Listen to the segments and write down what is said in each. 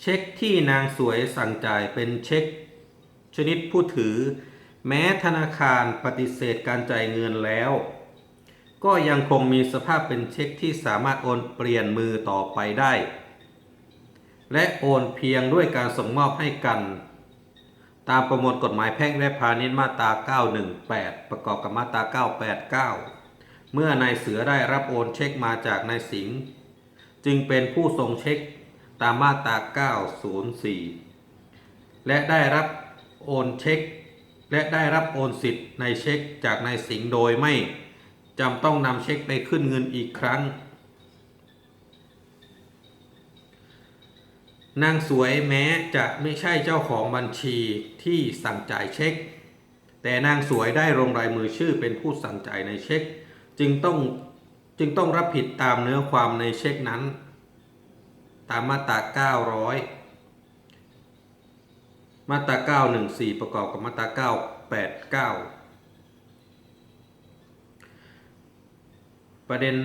เช็คที่นางสวยสั่งจ่ายเป็นเช็ค ชนิดผู้ถือ แม้ธนาคารปฏิเสธการจ่ายเงินแล้ว ก็ยังคงมีสภาพเป็นเช็คที่สามารถโอนเปลี่ยนมือต่อไปได้ และโอนเพียงด้วยการส่งมอบให้กัน ตามประมวลกฎหมายแพ่งและพาณิชย์มาตรา 918 ประกอบกับมาตรา 989 เมื่อนายเสือได้รับโอนเช็คมาจากนายสิงห์ จึงเป็นผู้ส่งเช็คตามมาตรา 904 และได้รับโอนเช็ค และได้รับโอนสิทธิ์ในเช็คจากนายสิงห์โดยไม่จำต้องนำเช็คไปขึ้นเงินอีกครั้ง นางสวยแม้จะไม่ใช่เจ้าของบัญชีที่สั่งจ่ายเช็ค แต่นางสวยได้ลงรายมือชื่อเป็นผู้สั่งจ่ายในเช็ค จึงต้อง จึงต้องรับผิดตามเนื้อความในเช็คนั้น ตามมาตรา 900 มาตรา 914 ประกอบกับมาตรา 989 ประเด็น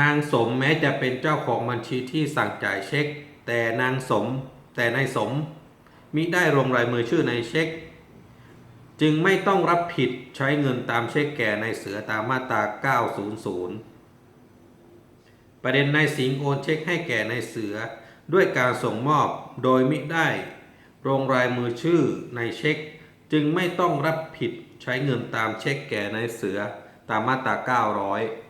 นางสมแม้จะเป็นเจ้าของบัญชีที่สั่งจ่ายเช็ค แต่นางสมแต่นายสมมิได้ลงรายมือชื่อในเช็ค จึงไม่ต้องรับผิดใช้เงินตามเช็คแก่ในเสือตามมาตรา 900 ประเด็นนายสิงห์โอนเช็คให้แก่นายเสือ ด้วยการส่งมอบโดยมิได้ลงรายมือชื่อในเช็ค จึงไม่ต้องรับผิดใช้เงินตามเช็คแก่นายเสือตามมาตรา900